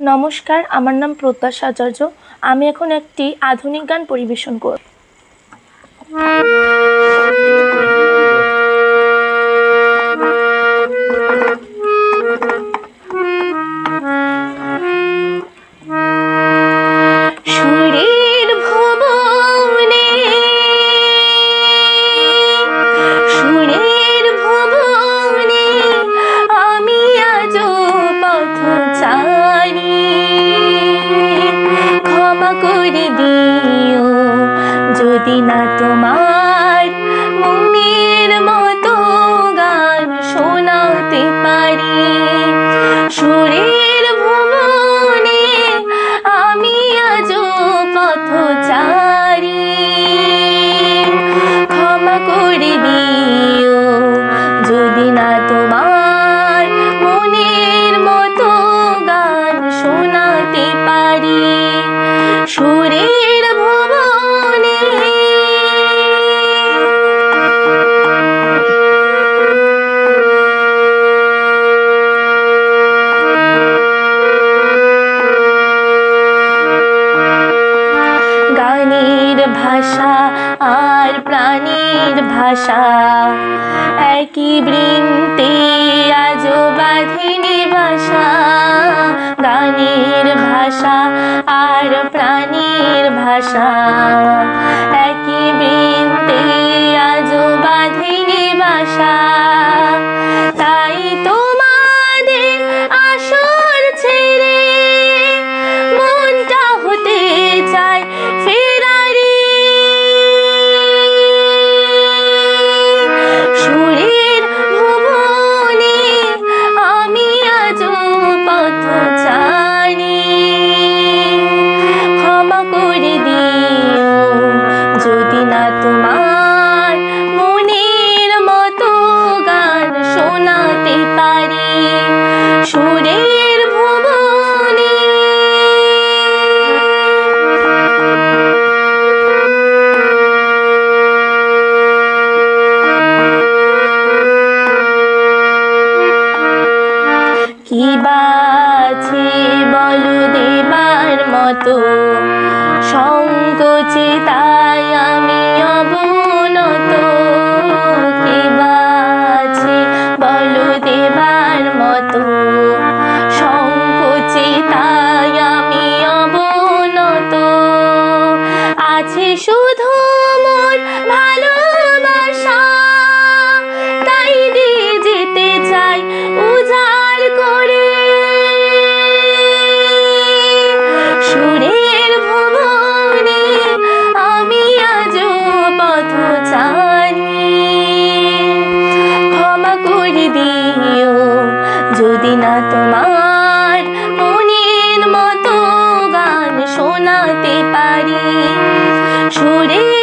নমস্কার আমার নাম প্রত্যাশ আচার্য। আমি এখন একটি আধুনিক গান পরিবেশন করব না তোমার মনের মতো গান শোনাতে পারি। সুরের ভুবনে আমি আজ পথচারী ক্ষমা করে দিও যদি না তোমার মনের মতো গান শোনাতে পারি। সুরের ভাষা আর প্রাণীর ভাষা। একই বৃন্তে আজ বাঁধিনি ভাষা গানের ভাষা আর প্রাণীর ভাষা। না তোমার মনের মতো গান শোনাতে পারি। সুরের ভুবনে কি বাছে বলো দেবার মতো সংকোচে আছে শুধু মোর ভালোবাসা। তাই দিয়ে যেতে চাই উজাড় করে। সুরের ভুবনে আমি আজ পথচারী ক্ষমা করে দিও যদি না তোমার মনের মতো গান শোনাতে পারি। সুরের